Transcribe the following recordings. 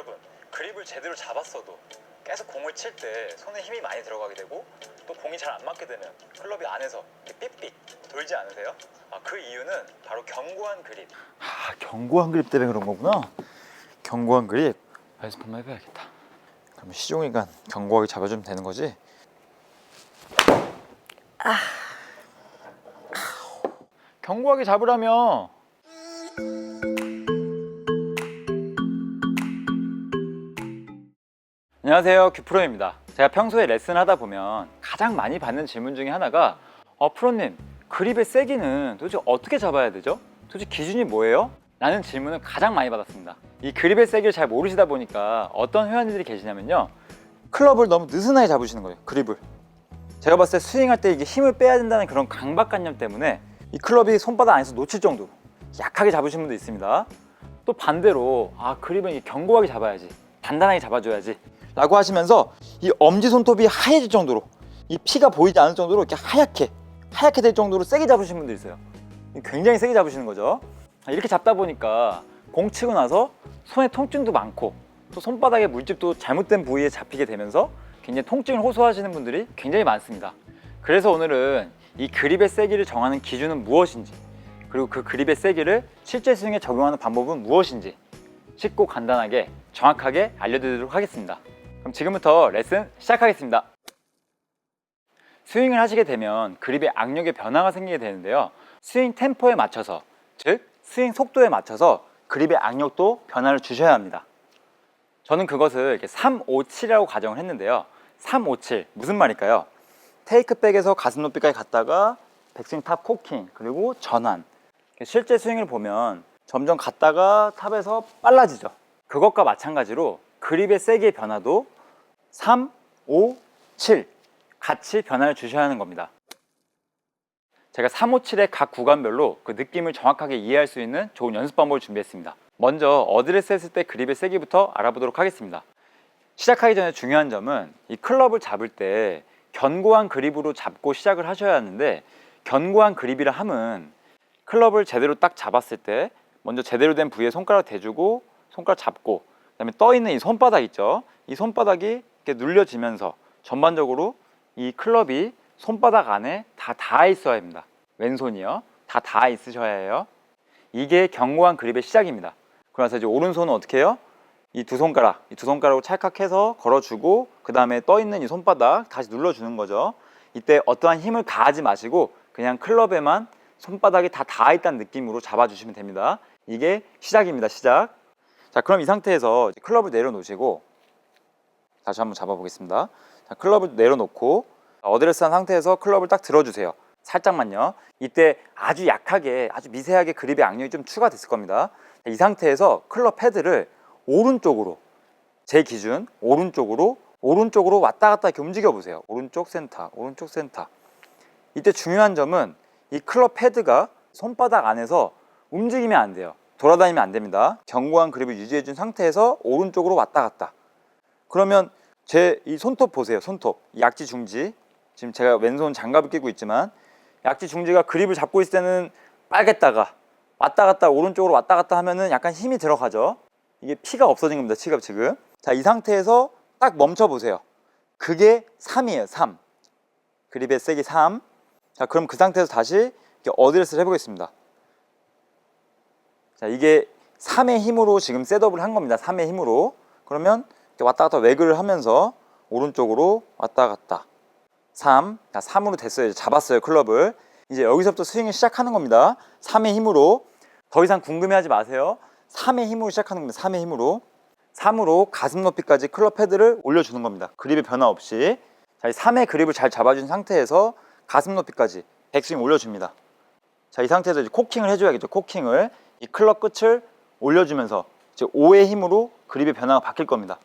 여러분 그립을 제대로 잡았어도 계속 공을 칠 때 손에 힘이 많이 들어가게 되고 또 공이 잘 안 맞게 되면 클럽이 안에서 이렇게 삑삑 돌지 않으세요? 아, 그 이유는 바로 견고한 그립 아, 견고한 그립 때문에 그런 거구나. 견고한 그립. 연습 한번 해봐야겠다. 그럼 시종이가 견고하게 잡아주면 되는 거지? 아. 견고하게 잡으라며. 안녕하세요. 큐프로입니다. 제가 평소에 레슨 하다 보면 가장 많이 받는 질문 중에 하나가 어 프로님 그립의 세기는 도대체 어떻게 잡아야 되죠? 도대체 기준이 뭐예요? 라는 질문을 가장 많이 받았습니다. 이 그립의 세기를 잘 모르시다 보니까 어떤 회원님들이 계시냐면요. 클럽을 너무 느슨하게 잡으시는 거예요 그립을. 제가 봤을 때 스윙할 때 이게 힘을 빼야 된다는 그런 강박관념 때문에 이 클럽이 손바닥 안에서 놓칠 정도로 약하게 잡으시는 분도 있습니다. 또 반대로 아 그립은 견고하게 잡아야지 단단하게 잡아줘야지 라고 하시면서 이 엄지 손톱이 하얘질 정도로 이 피가 보이지 않을 정도로 이렇게 하얗게 하얗게 될 정도로 세게 잡으시는 분들 있어요. 굉장히 세게 잡으시는 거죠. 이렇게 잡다 보니까 공 치고 나서 손에 통증도 많고 또 손바닥에 물집도 잘못된 부위에 잡히게 되면서 굉장히 통증을 호소하시는 분들이 굉장히 많습니다. 그래서 오늘은 이 그립의 세기를 정하는 기준은 무엇인지 그리고 그 그립의 세기를 실제 스윙에 적용하는 방법은 무엇인지 쉽고 간단하게 정확하게 알려드리도록 하겠습니다. 그럼 지금부터 레슨 시작하겠습니다. 스윙을 하시게 되면 그립의 악력의 변화가 생기게 되는데요. 스윙 템포에 맞춰서, 즉 스윙 속도에 맞춰서 그립의 악력도 변화를 주셔야 합니다. 저는 그것을 이렇게 3, 5, 7이라고 가정을 했는데요. 3, 5, 7 무슨 말일까요? 테이크백에서 가슴 높이까지 갔다가 백스윙 탑 코킹 그리고 전환 실제 스윙을 보면 점점 갔다가 탑에서 빨라지죠. 그것과 마찬가지로 그립의 세기의 변화도 3, 5, 7 같이 변화를 주셔야 하는 겁니다. 제가 3, 5, 7의 각 구간별로 그 느낌을 정확하게 이해할 수 있는 좋은 연습 방법을 준비했습니다. 먼저 어드레스 했을 때 그립의 세기부터 알아보도록 하겠습니다. 시작하기 전에 중요한 점은 이 클럽을 잡을 때 견고한 그립으로 잡고 시작을 하셔야 하는데 견고한 그립이라 함은 클럽을 제대로 딱 잡았을 때 먼저 제대로 된 부위에 손가락 대주고 손가락 잡고 그다음에 떠 있는 이 손바닥 있죠. 이 손바닥이 이렇게 눌려지면서 전반적으로 이 클럽이 손바닥 안에 다 닿아 있어야 합니다. 왼손이요. 다 닿아 있으셔야 해요. 이게 견고한 그립의 시작입니다. 그래서 이제 오른손은 어떻게 해요? 이 두 손가락, 이 두 손가락으로 찰칵해서 걸어주고 그 다음에 떠 있는 이 손바닥 다시 눌러주는 거죠. 이때 어떠한 힘을 가하지 마시고 그냥 클럽에만 손바닥이 다 닿아 있다는 느낌으로 잡아주시면 됩니다. 이게 시작입니다. 시작. 자, 그럼 이 상태에서 클럽을 내려놓으시고 다시 한번 잡아보겠습니다. 자, 클럽을 내려놓고 어드레스한 상태에서 클럽을 딱 들어주세요. 살짝만요. 이때 아주 약하게, 아주 미세하게 그립의 악력이 좀 추가됐을 겁니다. 자, 이 상태에서 클럽 패드를 오른쪽으로 제 기준 오른쪽으로 오른쪽으로 왔다 갔다 이렇게 움직여 보세요. 오른쪽 센터, 오른쪽 센터. 이때 중요한 점은 이 클럽 패드가 손바닥 안에서 움직이면 안 돼요. 돌아다니면 안 됩니다. 견고한 그립을 유지해 준 상태에서 오른쪽으로 왔다 갔다. 그러면 제 이 손톱 보세요. 손톱. 이 약지 중지. 지금 제가 왼손 장갑을 끼고 있지만 약지 중지가 그립을 잡고 있을 때는 빨겠다가 왔다 갔다 오른쪽으로 왔다 갔다 하면은 약간 힘이 들어가죠. 이게 피가 없어진 겁니다. 치가 지금. 자, 이 상태에서 딱 멈춰 보세요. 그게 3이에요. 3. 그립의 세기 3. 자, 그럼 그 상태에서 다시 어드레스를 해보겠습니다. 자, 이게 3의 힘으로 지금 셋업을 한 겁니다. 3의 힘으로. 그러면 왔다 갔다 외그를 하면서 오른쪽으로 왔다 갔다. 3. 자, 3으로 됐어요. 이제 잡았어요. 클럽을. 이제 여기서부터 스윙을 시작하는 겁니다. 3의 힘으로. 더 이상 궁금해하지 마세요. 3의 힘으로 시작하는 겁니다. 3의 힘으로. 3으로 가슴 높이까지 클럽 패드를 올려주는 겁니다. 그립의 변화 없이. 자, 이 3의 그립을 잘 잡아준 상태에서 가슴 높이까지 백스윙 올려줍니다. 자, 이 상태에서 이제 코킹을 해줘야겠죠. 코킹을. 이 클럽 끝을 올려주면서 이제 5의 힘으로 그립의 변화가 바뀔 겁니다.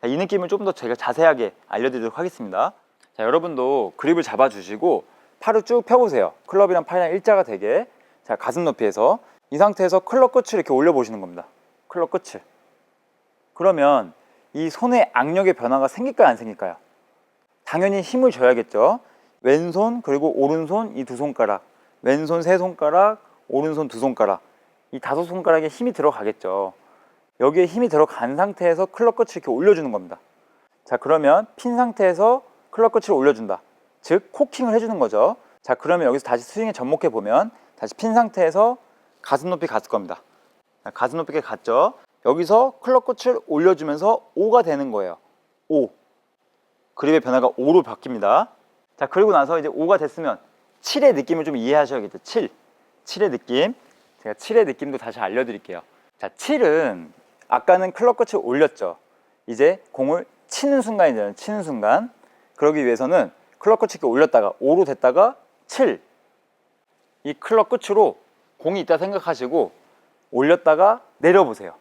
자, 이 느낌을 좀더 제가 자세하게 알려드리도록 하겠습니다. 자, 여러분도 그립을 잡아주시고 팔을 쭉 펴보세요. 클럽이랑 팔이랑 일자가 되게. 자, 가슴 높이에서 이 상태에서 클럽 끝을 이렇게 올려보시는 겁니다. 클럽 끝을. 그러면 이 손의 악력의 변화가 생길까요? 안 생길까요? 당연히 힘을 줘야겠죠. 왼손 그리고 오른손 이 두 손가락, 왼손 세 손가락, 오른손 두 손가락 이 다섯 손가락에 힘이 들어가겠죠. 여기에 힘이 들어간 상태에서 클럽 끝을 이렇게 올려주는 겁니다. 자 그러면 핀 상태에서 클럽 끝을 올려준다. 즉 코킹을 해주는 거죠. 자 그러면 여기서 다시 스윙에 접목해 보면 다시 핀 상태에서 가슴 높이 갔을 겁니다. 자, 가슴 높이가 갔죠. 여기서 클럽 끝을 올려주면서 5가 되는 거예요. 5. 그립의 변화가 5로 바뀝니다. 자 그리고 나서 이제 5가 됐으면 7의 느낌을 좀 이해하셔야겠죠. 7. 7의 느낌. 제가 7의 느낌도 다시 알려드릴게요. 자 7은 아까는 클럽 끝을 올렸죠. 이제 공을 치는 순간이잖아요. 치는 순간. 그러기 위해서는 클럽 끝을 올렸다가 5로 됐다가 7. 이 클럽 끝으로 공이 있다 생각하시고 올렸다가 내려보세요.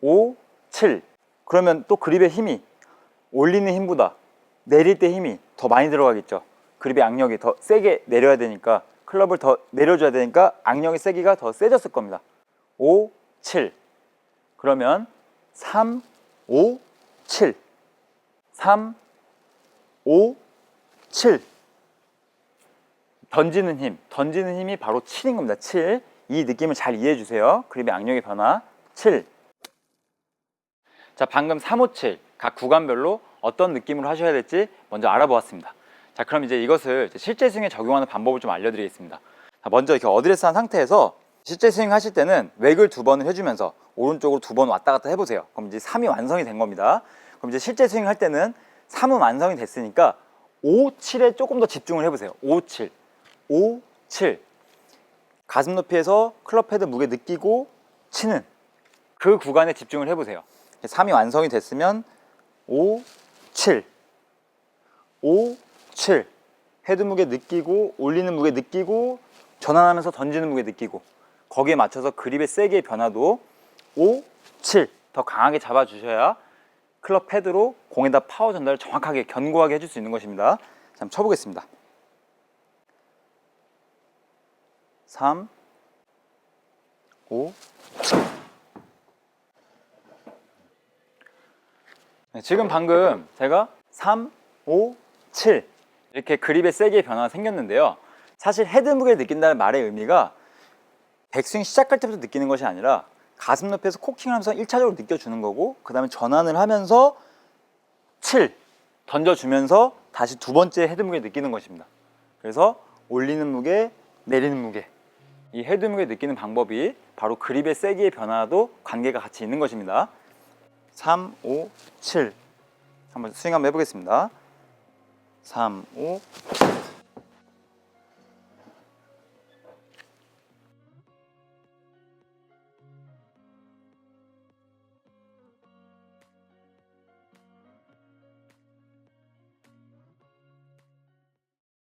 5, 7. 그러면 또 그립의 힘이 올리는 힘보다 내릴 때 힘이 더 많이 들어가겠죠. 그립의 악력이 더 세게 내려야 되니까 클럽을 더 내려줘야 되니까 악력의 세기가 더 세졌을 겁니다. 5, 7. 그러면 3, 5, 7. 3, 5, 7. 던지는 힘, 던지는 힘이 바로 7인 겁니다. 7. 이 느낌을 잘 이해해 주세요. 그립의 악력의 변화 7. 자, 방금 357 각 구간별로 어떤 느낌으로 하셔야 될지 먼저 알아보았습니다. 자, 그럼 이제 이것을 실제 스윙에 적용하는 방법을 좀 알려드리겠습니다. 자, 먼저 이렇게 어드레스 한 상태에서 실제 스윙 하실 때는 웩을 두 번을 해주면서 오른쪽으로 두 번 왔다 갔다 해보세요. 그럼 이제 3이 완성이 된 겁니다. 그럼 이제 실제 스윙 할 때는 3은 완성이 됐으니까 5, 7에 조금 더 집중을 해보세요. 5, 7, 5, 7. 가슴 높이에서 클럽 헤드 무게 느끼고 치는 그 구간에 집중을 해보세요. 3이 완성이 됐으면 5, 7, 5, 7 헤드 무게 느끼고 올리는 무게 느끼고 전환하면서 던지는 무게 느끼고. 거기에 맞춰서 그립의 세기의 변화도. 5, 7 더 강하게 잡아주셔야 클럽 헤드로 공에다 파워 전달을 정확하게 견고하게 해줄 수 있는 것입니다. 자, 쳐보겠습니다. 3, 5, 네, 지금 방금 제가 3, 5, 7 이렇게 그립의 세기의 변화가 생겼는데요. 사실 헤드 무게를 느낀다는 말의 의미가 백스윙 시작할 때부터 느끼는 것이 아니라 가슴 높이에서 코킹을 하면서 1차적으로 느껴주는 거고 그 다음에 전환을 하면서 7 던져주면서 다시 두 번째 헤드 무게 느끼는 것입니다. 그래서 올리는 무게, 내리는 무게 이 헤드 무게 느끼는 방법이 바로 그립의 세기의 변화도 관계가 같이 있는 것입니다. 3, 5, 7 한번 스윙 한번 해보겠습니다. 3, 5,